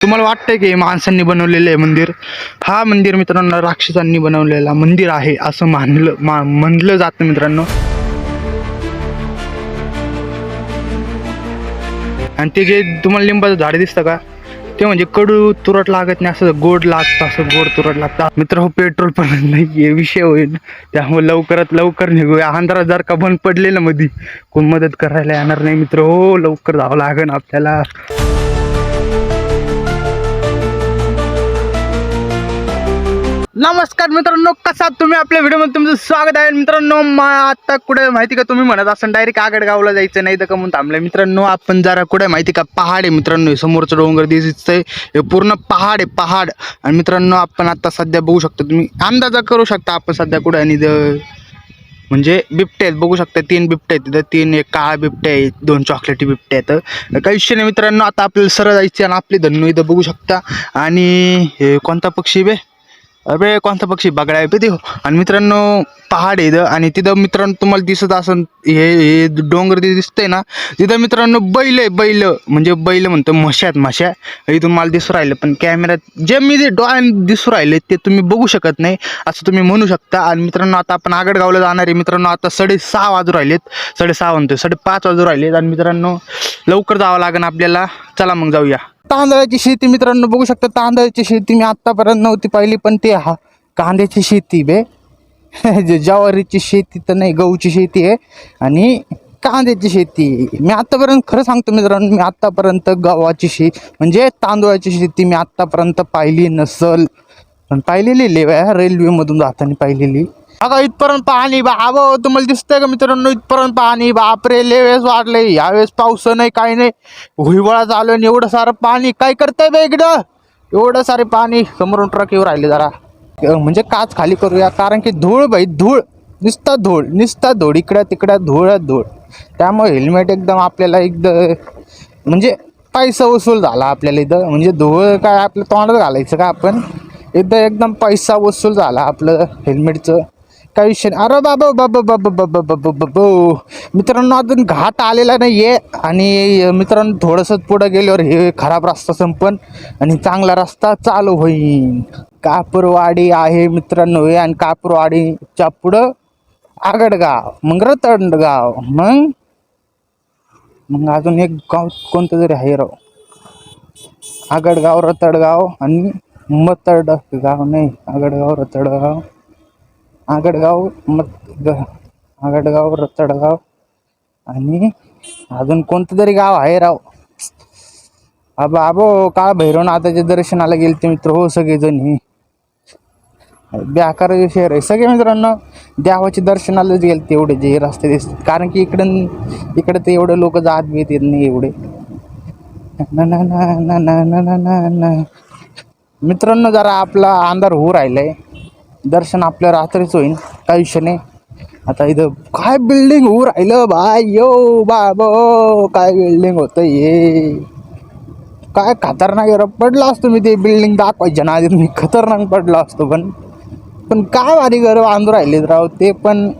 तुम्हाला वाटतंय की माणसांनी बनवलेलं आहे मंदिर? हा मंदिर मित्रांनो राक्षसांनी बनवलेला मंदिर आहे असं मानलं मा म्हणलं जातं मित्रांनो. आणि ते जे तुम्हाला लिंबाचं झाड दिसतं का? ते म्हणजे कडू तुरट लागत नाही असं गोड लागतं असं गोड तुरट लागतं. मित्र हो पेट्रोल पण नाही हे विषय होईल. त्यामुळे लवकरात लवकर निघूया. अंधारात जर का बंद पडलेलं मध्ये कोण मदत करायला येणार नाही मित्र. हो लवकर जावं लागेल आपल्याला. नमस्कार मित्रांनो कसा आहात तुम्ही? आपल्या व्हिडिओमध्ये तुमचं स्वागत आहे. मित्रांनो मग आता कुठे माहिती का तुम्ही म्हणत असाल डायरेक्ट आगडगावला जायचं नाही तर का म्हणून थांबलं. मित्रांनो आपण जरा कुठे माहिती का? पहाड आहे मित्रांनो समोरचं डोंगर दिसतंय. हे पूर्ण पहाड आहे पहाड. आणि मित्रांनो आपण आता सध्या बघू शकतो तुम्ही. अंदाजा करू शकता आपण सध्या कुठे आणि म्हणजे बिबटे आहेत बघू शकता तीन बिबटे आहेत तिथं. तीन एक काळा बिबटे आहेत दोन चॉकलेटी बिबटे आहेत. काही विषय नाही मित्रांनो आता आपल्याला सरळ जायचे आणि आपली धन्नू इथं बघू शकता. आणि हे कोणता पक्षी बे? अबे कोणता पक्षी? बगडाय पे बे आणि मित्रांनो पहाड आहे इथं. आणि तिथं मित्रांनो तुम्हाला दिसत असन हे हे डोंगर ते दिसतंय ना तिथं मित्रांनो बैल आहे बैल. म्हणजे बैल म्हणतो म्हशा आहेत म्हशा इथून मला दिसू राहिलं पण कॅमेऱ्यात जे मी जे डोळ्याने दिसू राहिले ते तुम्ही बघू शकत नाही असं तुम्ही म्हणू शकता. आणि मित्रांनो आता आपण आगडगावला जाणार आहे. मित्रांनो आता साडेसहा वाजू राहिलेत. साडेसहा म्हणतोय साडेपाच वाजू राहिलेत. आणि मित्रांनो लवकर जावं लागेल आपल्याला. चला मग जाऊया. तांदळाची शेती मित्रांनो बघू शकता तांदळाची शेती मी आत्तापर्यंत नव्हती पाहिली पण ते हा कांद्याची शेती बे. ज्वारीची शेती तर नाही गहूची शेती आहे आणि कांद्याची शेती. मी आत्तापर्यंत खरं सांगतो मित्रांनो मी आत्तापर्यंत गव्हाची शेती म्हणजे तांदळाची शेती मी आत्तापर्यंत पाहिली नसल. पण पाहिलेली लेव्या रेल्वेमधून जाताना पाहिलेली. अगं इथपर्यंत पाणी बाबा तुम्हाला दिसतंय का मित्रांनो इथपर्यंत पाणी बापरे लेवेस वाढले यावेळेस पाऊस नाही काही नाही. हिवाळा चालू आहे एवढं सारं पाणी काय करताय बे इकडं? एवढं सारे पाणी समोरून ट्रक येऊ राहिले जरा. म्हणजे काच खाली करूया कारण की धूळ बाई धूळ. निसता धूळ निसता धूळ. इकडं तिकडं धूळ धूळ. त्यामुळे हेल्मेट एकदम आपल्याला एकदम म्हणजे पैसा वसूल झाला आपल्याला इथं. म्हणजे धूळ काय आपलं तोंडात घालायचं का आपण? इथं एकदम पैसा वसूल झाला आपलं हेल्मेटचं काही विषय अरे बाबा बाबा बाबा बाबा बाबा बाबा मित्रांनो अजून घाट आलेला नाही आहे आणि मित्रांनो थोडंसं पुढं गेल्यावर हे खराब रस्ता संपन आणि चांगला रस्ता चालू होईल कापूरवाडी आहे मित्रांनो हे आणि कापूरवाडीच्या पुढं आगडगाव मग रतडगाव मग मग अजून एक गाव कोणतं तरी आहे राव. आगडगाव रतडगाव आणि मतडगाव नाही आगडगाव रतडगाव. आगडगाव मत आगडगाव रतडगाव आणि अजून कोणतं तरी गाव आहे राव? आबा आबो काळ भैरवनाथाच्या दर्शनाला गेले ते मित्र हो सगळेजणी बेकाराचे शहर आहे सगळे मित्रांनो देवाच्या दर्शनालाच गेले तेवढे जे रस्ते दिसतात. कारण की इकडं इकडं ते एवढे लोक जात बी येत नाही एवढे. मित्रांनो जरा आपला अंधार होऊ राहिलाय. दर्शन आपल्या रात्रीच होईल काय विषय नाही. आता इथं काय बिल्डिंग होऊ राहिलं बाय यो बाबो काय बिल्डिंग होतं ये काय खतरनाक आहे पडला असतो मी ते बिल्डिंग दाखवायच्या ना आधी. मी खतरनाक पडला असतो पण. पण काय भारी घर बांधून राहिलेत राव. ते पण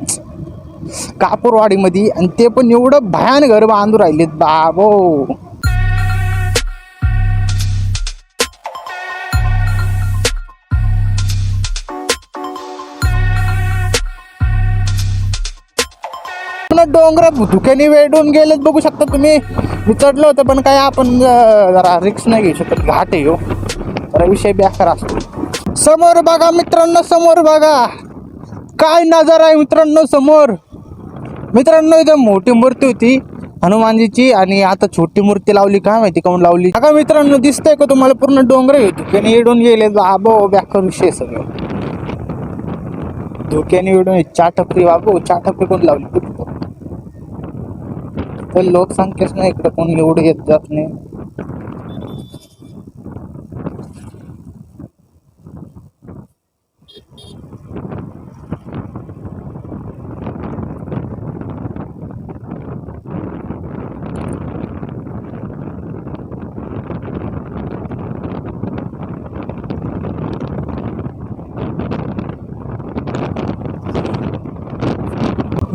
कापूरवाडीमध्ये आणि ते पण एवढं भयान घर बांधून राहिलेत बाबो. डोंगर धुक्याने वेडून गेलेत बघू शकता तुम्ही. मी चढलो होतं पण काय आपण जरा रिक्स नाही घेऊ शकत. घाट आहे हो. जरा विषय बेकार असतो. समोर बघा मित्रांनो समोर बघा. काय नजर आहे मित्रांनो समोर. मित्रांनो एकदम मोठी मूर्ती होती हनुमानजीची आणि आता छोटी मूर्ती लावली काय माहिती काऊन लावली. का मित्रांनो दिसतंय का तुम्हाला? पूर्ण डोंगर आहे. धुक्याने येडून गेले. बाबो बेकार विषय सगळं. धुक्याने येडून चाटपरी बाबो चाटपरी कोण लावली? तर लोकसंख्याच नाही इकडं. कोण एवढं येत जात नाही.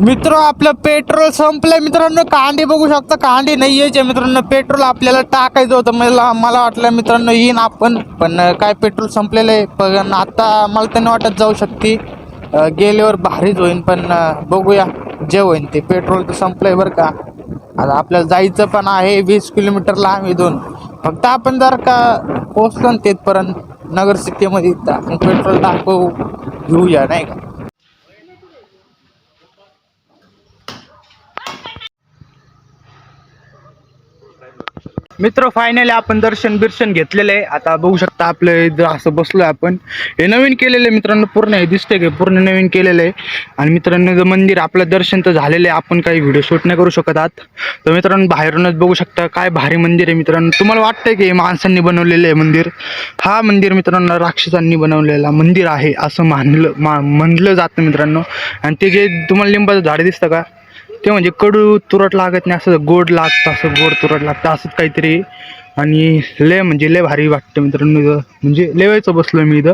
मित्र आपलं पेट्रोल संपलंय मित्रांनो. कांडी बघू शकता. कांडी नाही यायचे मित्रांनो. पेट्रोल आपल्याला टाकायचं होतं. मला मला वाटलं मित्रांनो येईन आपण. पण काय पेट्रोल संपलेलं आहे पण आता मला त्यांना वाटत जाऊ शकते. गेल्यावर भारीच होईन पण बघूया. जे होईन ते. पेट्रोल तर संपलंय बरं का. आता आपल्याला जायचं पण आहे वीस किलोमीटर लांब इथून. फक्त आपण जर का पोचलो ना तिथपर्यंत नगर सिटीमध्ये आपण पेट्रोल टाकू घेऊया नाही का? मित्र फायनली आपण दर्शन बिर्शन घेतलेलं आहे. आता बघू शकता आपलं असं बसलोय आपण. हे नवीन केलेलं आहे मित्रांनो पूर्ण हे दिसतंय की? पूर्ण नवीन केलेलं आहे. आणि मित्रांनो जर मंदिर आपलं दर्शन तर झालेलं आहे. आपण काही व्हिडिओ शूट नाही करू शकत आहात तर मित्रांनो बाहेरूनच बघू शकता काय भारी मंदिर आहे मित्रांनो. तुम्हाला वाटतंय की हे माणसांनी बनवलेलं आहे मंदिर? हा मंदिर मित्रांनो राक्षसांनी बनवलेला मंदिर आहे असं मानलं मा म्हणलं जातं मित्रांनो. आणि ते जे तुम्हाला लिंबाचं झाड दिसतं का? ते म्हणजे कडू तुरट लागत नाही असं गोड लागतं असं गोड तुरट लागतं असंच काहीतरी. आणि लय म्हणजे लय भारी वाटतं मित्रांनो इथं. म्हणजे लय बसलो मी इथं.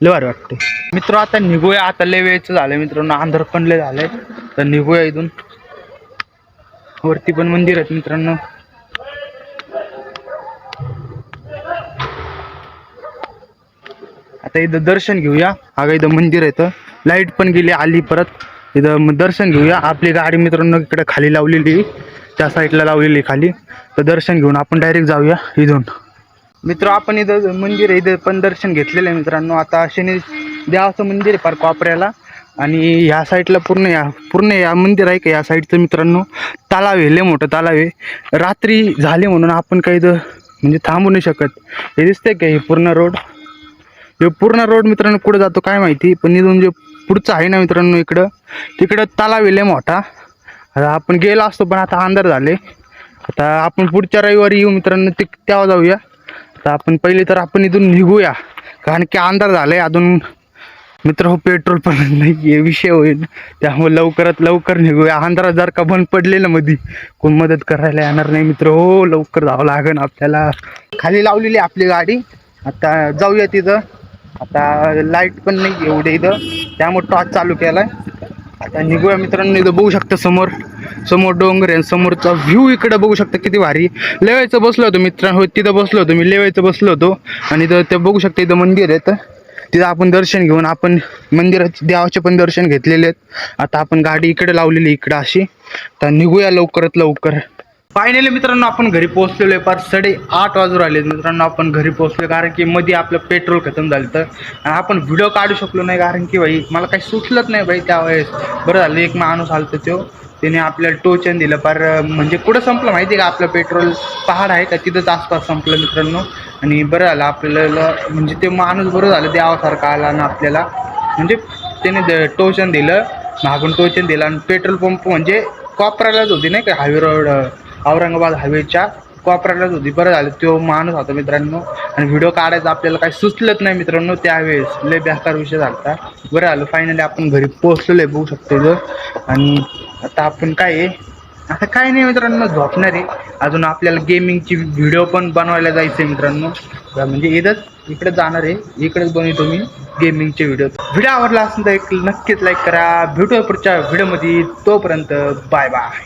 लय भारी वाटतं. मित्र आता निघूया. आता लय वेळचं झालं मित्रांनो. अंधार पण लय झालंय. तर निघूया इथून. वरती पण मंदिर आहेत मित्रांनो. आता इथं दर्शन घेऊया. अगं इथं मंदिर आहे तर लाइट पण गेली आली परत. इथं मग दर्शन घेऊया. आपली गाडी मित्रांनो इकडे खाली लावलेली त्या साईडला लावलेली खाली. तर दर्शन घेऊन आपण डायरेक्ट जाऊया इथून. मित्र आपण इथं मंदिर आहे इथं पण दर्शन घेतलेलं आहे मित्रांनो. आता शनी देवाचं मंदिर आहे फार कोपऱ्याला. आणि ह्या साईडला पूर्ण या पूर्ण या मंदिर आहे का या साईडचं मित्रांनो? तलाव आहे लय मोठं तलाव आहे. रात्री झाले म्हणून आपण काही इथं म्हणजे थांबू नाही शकत. हे दिसतंय का हे पूर्ण रोड हे पूर्ण रोड मित्रांनो कुठं जातो काय माहिती पण इथून जे पुढचं आहे ना मित्रांनो इकडं. तिकडं तलाव आहे मोठा. आता आपण गेलो असतो पण आता अंधार झाले. आता आपण पुढच्या रविवारी येऊ मित्रांनो ते तेव्हा जाऊया. आता आपण पहिले तर आपण इथून निघूया. कारण की अंधार झालाय अजून मित्र हो पेट्रोल पण नाही आहे विषय होईल. त्यामुळे लवकरात लवकर निघूया. अंधारात जर का बंद पडलेलं मधी कोण मदत करायला येणार नाही मित्र. हो लवकर जावं लागेल आपल्याला. खाली लावलेली आपली गाडी. आता जाऊया तिथं. आता लाइट पण नाही एवढे इथं. त्यामुळे टॉर्च चालू केलाय. आता निघूया मित्रांनो इथं बघू शकता समोर. समोर डोंगर आहे समोरचा व्ह्यू इकडे बघू शकता किती भारी. लेवायचं बसलो होतो मित्रांनो तिथं बसलो होतो मी लेवायचं बसलो होतो. आणि इथं ते बघू शकता इथं मंदिर आहे तर तिथं आपण दर्शन घेऊन आपण मंदिरात देवाचे पण दर्शन घेतलेले आहेत. आता आपण गाडी इकडे लावलेली इकडं अशी. तर निघूया लवकरात लवकर. फायनली मित्रांनो आपण घरी पोहोचलेलो आहे. पाच साडे आठ वाजून राहिले मित्रांनो आपण घरी पोहोचलो कारण की मध्ये आपलं पेट्रोल खतम झालं तर आणि आपण व्हिडिओ काढू शकलो नाही कारण की भाई मला काही सुचलंच नाही भाई त्यावेळेस. बरं झालं एक माणूस आलो तो त्याने आपल्याला टोचन दिलं. पर म्हणजे कुठं संपलं माहिती आहे का? आपलं पेट्रोल पहाड आहे का? तिथंच आसपास संपलं मित्रांनो. आणि बरं झालं आपल्याला म्हणजे ते माणूस बरं झालं द्यावासारखा आला ना आपल्याला. म्हणजे त्याने टोचन दिलं. मागून टोचन दिलं आणि पेट्रोल पंप म्हणजे कॉपरालाच होती नाही का? हायवे रोड औरंगाबाद हायवेच्या कॉपरालाच होती. बरं झालं तो माणूस होता मित्रांनो. आणि व्हिडिओ काढायचा आपल्याला काही सुचलंच नाही मित्रांनो त्यावेळेस लय बेकार विषय झाला बरं झालं फायनली आपण घरी पोहोचलेलो आहे बघू शकतो इथं आणि आता आपण काय आहे? आता काय नाही मित्रांनो झोपणार आहे. अजून आपल्याला गेमिंगची व्हिडिओ पण बनवायला जायचं आहे मित्रांनो म्हणजे इथंच इकडे जाणार आहे. इकडेच बनवतो मी गेमिंगचे व्हिडिओ व्हिडिओ आवडला असेल तर एक नक्कीच लाईक करा. भेटूया पुढच्या व्हिडिओमध्ये तोपर्यंत बाय बाय